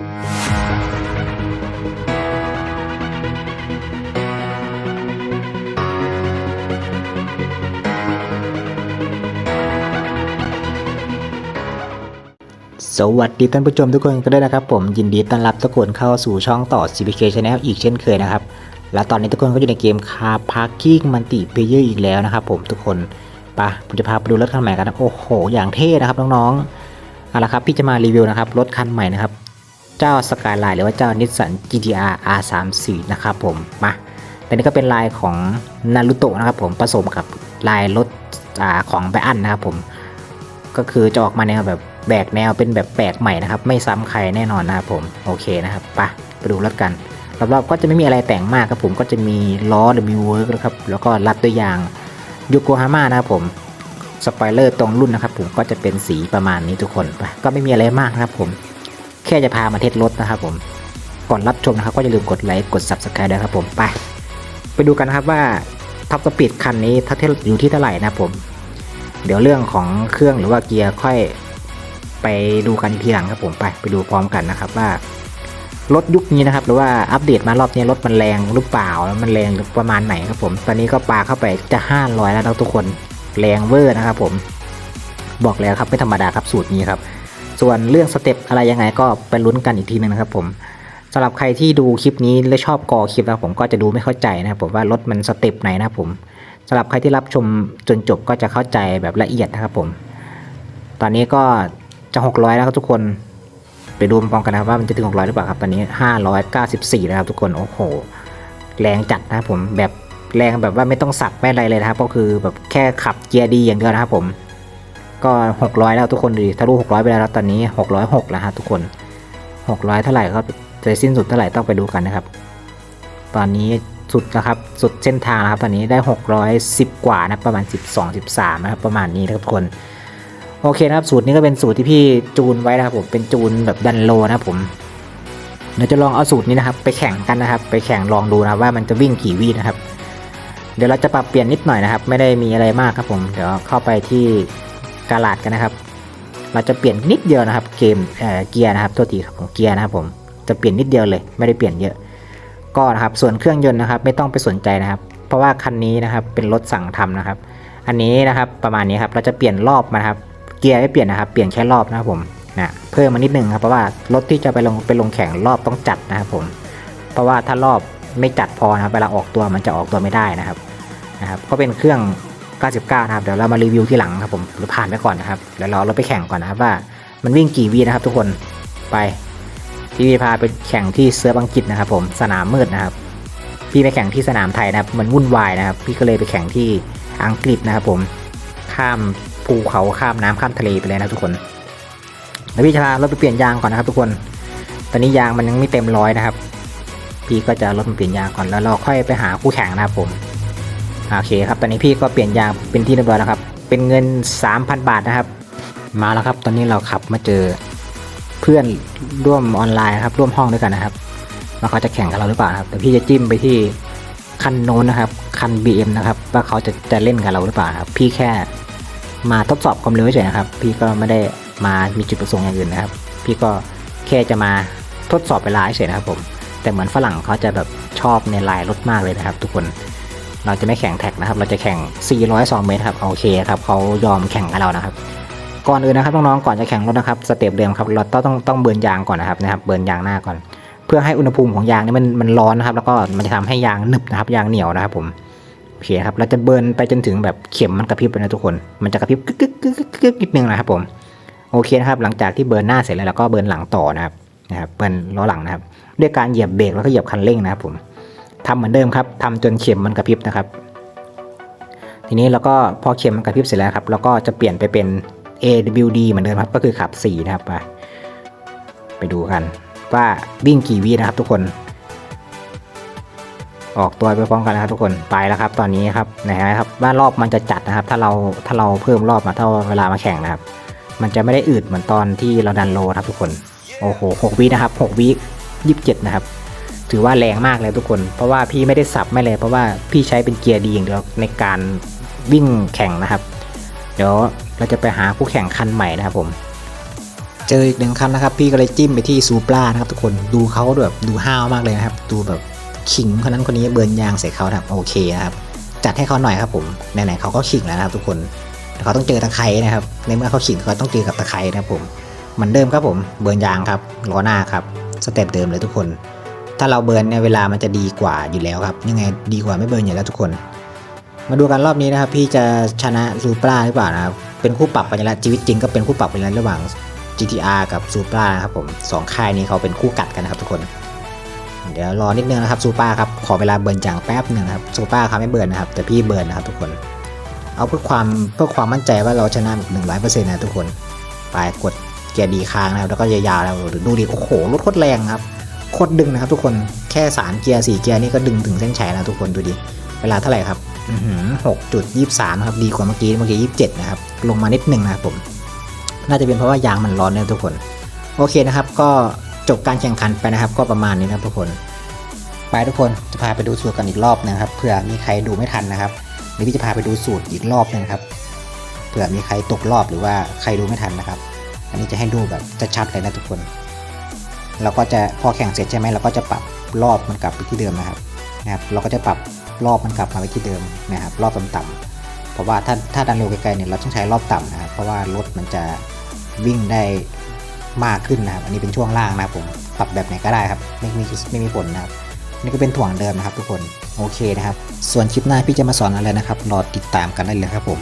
สวัสดีท่านผู้ชมทุกคนกันด้นะครับ ผมยินดีต้อนรับทุกคนเข้าสู่ช่องต่อ CPK Channel อีกเช่นเคยนะครับ และตอนนี้ทุกคนก็อยู่ในเกม Car Parking Multiplayer อีกแล้วนะครับ ผมทุกคนปะผมจะพาไปดูรถคันใหม่กันนะโอ้โห อย่างเท่นะครับน้องๆเอาละครับพี่จะมารีวิวนะครับรถคันใหม่นะครับ เจ้า Skyline หรือว่าเจ้า Nissan GTR R34 นะครับผมมาแต่นี้ก็เป็นลายของนารุโตะนะครับผมผสมกับลายรถอของไบอันนะครับผมก็คือจะออกมาแนวแบบแบกแนวเป็นแบบแปลกใหม่นะครับ ไม่ซ้ำใครแน่นอนนะครับผมโอเคนะครับไปไปดูรถกันรอบๆก็จะไม่มีอะไรแต่งมากครับผมก็จะมีล้อ W Work นะครับแล้วก็รัดตัวอย่างยูโกฮาม่านะครับผมสปอยเลอร์ตรงรุ่นนะครับผมก็จะเป็นสีประมาณนี้ทุกคนไปก็ไม่มีอะไรมากนะครับผม แค่จะพามาเทสรถนะครับผมก่อนรับชมนะครับก็อย่าลืมกดไลค์กด Subscribe ด้วยครับผมไปไปดูกันนะครับว่าท็อปสปีดคันนี้ถ้าเทสอยู่ที่เท่าไหร่นะผม เดี๋ยวเรื่องของเครื่องหรือว่าเกียร์ค่อยไปดูกันทีหลังครับผมไปไปดูพร้อมกันนะครับว่ารถยุคนี้นะครับ หรือว่าอัปเดตมารอบนี้รถมันแรงหรือเปล่าแล้วมันแรงประมาณไหนครับผม ตอนนี้ก็ปาเข้าไปจะ500แล้วนะทุกคนแรงเวอร์นะครับผม บอกแล้วครับไม่ธรรมดาครับสูตรนี้ครับ ส่วนเรื่องสเต็ปอะไรยังไงก็ไปลุ้นกันอีกทีหนึงนะครับผมสำหรับใครที่ดูคลิปนี้และชอบกอคลิปนะครับผมก็จะดูไม่เข้าใจนะครับผมว่ารถมันสเต็ปไหนนะครับผมสำหรับใครที่รับชมจนจบก็จะเข้าใจแบบละเอียดนะครับผม ตอนนี้ก็จะ 600 แล้วครับทุกคนไปดูพร้อมกันนะครับว่ามันจะถึง 600 หรือเปล่าครับ ตอนนี้ 594 แล้วครับทุกคนโอ้โห แรงจัดนะครับผมแบบแรงแบบว่าไม่ต้องสับไม่อะไรเลยนะครับ ก็คือแบบแค่ขับเกียร์ดีอย่างเดียวนะครับผม ก็ 600 แล้วทุกคนดูดิทะลุ600 ไปแล้วตอนนี้ 606 แล้วฮะทุกคน 600 เท่าไหร่ก็จะสิ้นสุดเท่าไหร่ต้องไปดูกันนะครับ ตอนนี้สุดนะครับสุดเส้นทางนะครับตอนนี้ได้ 610 กว่านะประมาณ 12 13นะครับประมาณนี้นะครับทุกคนโอเคนะครับสูตรนี้ก็เป็นสูตรที่พี่จูนไว้นะครับผมเป็นจูนแบบดันโลนะครับผมเดี๋ยวจะลองเอาสูตรนี้นะครับ ไปแข่งกันนะครับ ไปแข่งลองดูนะว่ามันจะวิ่งกี่วินะครับ เดี๋ยวเราจะปรับเปลี่ยนนิดหน่อยนะครับ ไม่ได้มีอะไรมากครับผม เดี๋ยวเข้าไปที่ กาลาดกันนะครับ เราจะเปลี่ยนนิดเดียวนะครับ เกมเอ่อเกียร์นะครับตัวทีของเกียร์นะครับผมจะเปลี่ยนนิดเดียวเลยไม่ได้เปลี่ยนเยอะ ก็นะครับส่วนเครื่องยนต์นะครับไม่ต้องไปสนใจนะครับ เพราะว่าคันนี้นะครับเป็นรถสั่งทำนะครับ อันนี้นะครับประมาณนี้ครับเราจะเปลี่ยนรอบมาครับเกียร์ไม่เปลี่ยนนะครับ เปลี่ยนแค่รอบนะครับผมนะเพิ่มมานิดนึงครับเพราะว่ารถที่จะไปลงไปลงแข่งรอบต้องจัดนะครับผม เพราะว่าถ้ารอบไม่จัดพอนะครับเวลาออกตัวมันจะออกตัวไม่ได้นะครับนะครับ ก็เป็นเครื่อง 99นะครับเดี๋ยวเรามารีวิวที่หลังครับผมหรือผ่านไปก่อนนะครับเดี๋ยวเราเราไปแข่งก่อนนะครับว่ามันวิ่งกี่วีนะครับทุกคนไปพี่พาไปแข่งที่เซิร์ฟอังกฤษนะครับ ผมสนามมืดนะครับ พี่ไปแข่งที่สนามไทยนะครับมันวุ่นวายนะครับ พี่ก็เลยไปแข่งที่อังกฤษนะครับ ผมข้ามภูเขาข้ามน้ำข้ามทะเลไปเลยนะทุกคนแล้วพี่จะพารถไปเปลี่ยนยางก่อนนะครับ ทุกคน ตอนนี้ยางมันยังไม่เต็มร้อยนะครับ พี่ก็จะรถมาเปลี่ยนยางก่อนแล้วเราค่อยไปหาคู่แข่งนะครับผม โอเคครับตอนนี้พี่ก็เปลี่ยนยางเป็นที่เรียบร้อยแล้วครับ เป็นเงิน 3,000 บาทนะครับ มาแล้วครับ ตอนนี้เราขับมาเจอเพื่อนร่วมออนไลน์นะครับ ร่วมห้องด้วยกันนะครับว่าเขาจะแข่งกับเราหรือเปล่าครับแต่พี่จะจิ้มไปที่คันโน้นนะครับ คัน BM นะครับ ว่าเขาจะจะเล่นกับเราหรือเปล่าครับ พี่แค่มาทดสอบความเร็วเฉยๆนะครับ พี่ก็ไม่ได้มามีจุดประสงค์อย่างอื่นนะครับ พี่ก็แค่จะมาทดสอบเวลาเฉยๆนะครับผม แต่เหมือนฝรั่งเขาจะแบบชอบในลายรถมากเลยนะครับ ทุกคน เราจะไม่แข่งแท็กนะครับ เราจะแข่ง 402 เมตรครับโอเคครับเขายอมแข่งกับเรานะครับ ก่อนอื่นนะครับน้องๆก่อนจะแข่งรถนะครับสเต็ปเดิมครับเราต้องต้องเบิร์นยางก่อนนะครับนะครับเบิร์นยางหน้าก่อน เพื่อให้อุณหภูมิของยางนี่มันมันร้อนนะครับ แล้วก็มันจะทำให้ยางหนึบนะครับ ยางเหนียวนะครับผมโอเคครับเราจะเบิร์นไปจนถึงแบบเข็มมันกระพริบเลยนะทุกคน มันจะกระพริบกึกกึกกึกกึกกึกนิดนึงนะครับผมโอเคนะครับหลังจากที่เบิร์นหน้าเสร็จแล้วเราก็เบิร์นหลังต่อนะครับนะครับเบิร์นล้อหลังนะครับ ด้วยการเหยียบเบรกแล้วก็เหยียบคันเร่งนะครับผม ทำเหมือนเดิมครับทำจนเข็มมันกระพริบนะครับ ทีนี้เราก็พอเข็มมันกระพริบเสร็จแล้วครับเราก็จะเปลี่ยนไปเป็น AWD เหมือนเดิมครับก็คือขับ 4 นะครับไปไปดูกัน ว่าวิ่งกี่วินะครับทุกคน ออกตัวไปพร้อมกันนะครับทุกคนไปแล้วครับ ตอนนี้ครับนะครับว่ารอบมันจะจัดนะครับ ถ้าเราถ้าเราเพิ่มรอบมาเท่าเวลามาแข่งนะครับ มันจะไม่ได้อืดเหมือนตอนที่เราดันโลนะครับทุกคนโอ้โหหกวินะครับหกวิยี่สิบเจ็ดนะครับ ถือว่าแรงมากเลยทุกคน เพราะว่าพี่ไม่ได้สับไม่เลย เพราะว่าพี่ใช้เป็นเกียร์ดีอย่างเดียวในการวิ่งแข่งนะครับ เดี๋ยวเราจะไปหาคู่แข่งคันใหม่นะครับผม เจออีกหนึ่งคันนะครับ พี่ก็เลยจิ้มไปที่ซูปรานะครับทุกคนดูเขาแบบดูห้าวมากเลยนะครับ ดูแบบขิงคนนั้นคนนี้เบิร์นยางใส่เขาครับโอเคนะครับจัดให้เขาหน่อยครับผมไหนๆเขาก็ขิงแล้วนะครับ ทุกคนเขาต้องเจอตะไคร้นะครับ ในเมื่อเขาขิงเขาต้องเจอกับตะไคร้นะครับผมเหมือนเดิมครับผมเบิร์นยางครับล้อหน้าครับสเต็ปเดิมเลยทุกคน ถ้าเราเบิร์นเนี่ยเวลามันจะดีกว่าอยู่แล้วครับ ยังไงดีกว่าไม่เบิร์นอยู่แล้วทุกคน มาดูกันรอบนี้นะครับ พี่จะชนะซูปราหรือเปล่านะครับ เป็นคู่ปรับกันแล้วชีวิตจริงก็เป็นคู่ปรับกันแล้วระหว่าง GTR กับซูปรานะครับผมสองค่ายนี้เขาเป็นคู่กัดกันนะครับทุกคน เดี๋ยวรอนิดนึงนะครับซูปราครับขอเวลาเบิร์นจางแป๊บหนึ่งนะครับซูปราเขาไม่เบิร์นนะครับแต่พี่เบิร์นนะครับทุกคน เอาเพื่อความเพื่อความมั่นใจว่าเราชนะหนึ่งร้อยเปอร์เซ็นต์นะทุกคนไปกดเกียร์ดีค้างนะครับแล้วก็ยาวๆแล้วดูดิโอ้โหรถโคตรแรงครับ โคตรดึงนะครับทุกคนแค่สามเกียร์สี่เกียร์นี่ก็ดึงถึงเส้นชัยแล้วทุกคนดูดิ เวลาเท่าไหร่ครับหกจุดยี่สามครับดีกว่าเมื่อกี้เมื่อกี้ยี่สิบเจ็ดนะครับลงมานิดหนึ่งนะครับผม น่าจะเป็นเพราะว่ายางมันร้อนเนี่ยทุกคน โอเคนะครับ ก็จบการแข่งขันไปนะครับ ก็ประมาณนี้นะทุกคน ไปทุกคนจะพาไปดูสูตรกันอีกรอบนะครับเผื่อมีใครดูไม่ทันนะครับเดี๋ยวพี่จะพาไปดูสูตรอีกรอบหนึงครับเผื่อมีใครตกรอบหรือว่าใครดูไม่ทันนะครับ อันนี้จะให้ดูแบบชัดๆเลยนะทุกคน เราก็จะพอแข่งเสร็จใช่ไหมเราก็จะปรับรอบมันกลับไปที่เดิมนะครับนะครับ เราก็จะปรับรอบมันกลับมาไว้ที่เดิมนะครับ รอบต่ำๆเพราะว่าถ้าถ้าดันเร็วไกลๆเนี่ยเราต้องใช้รอบต่ำนะครับเพราะว่ารถมันจะวิ่งได้มากขึ้นนะครับ อันนี้เป็นช่วงล่างนะครับผมปรับแบบไหนก็ได้ครับ ไม่มีไม่มีผลนะครับนี่ก็เป็นถ่วงเดิมนะครับทุกคนโอเคนะครับ ส่วนคลิปหน้าพี่จะมาสอนอะไรนะครับรอติดตามกันได้เลยครับผม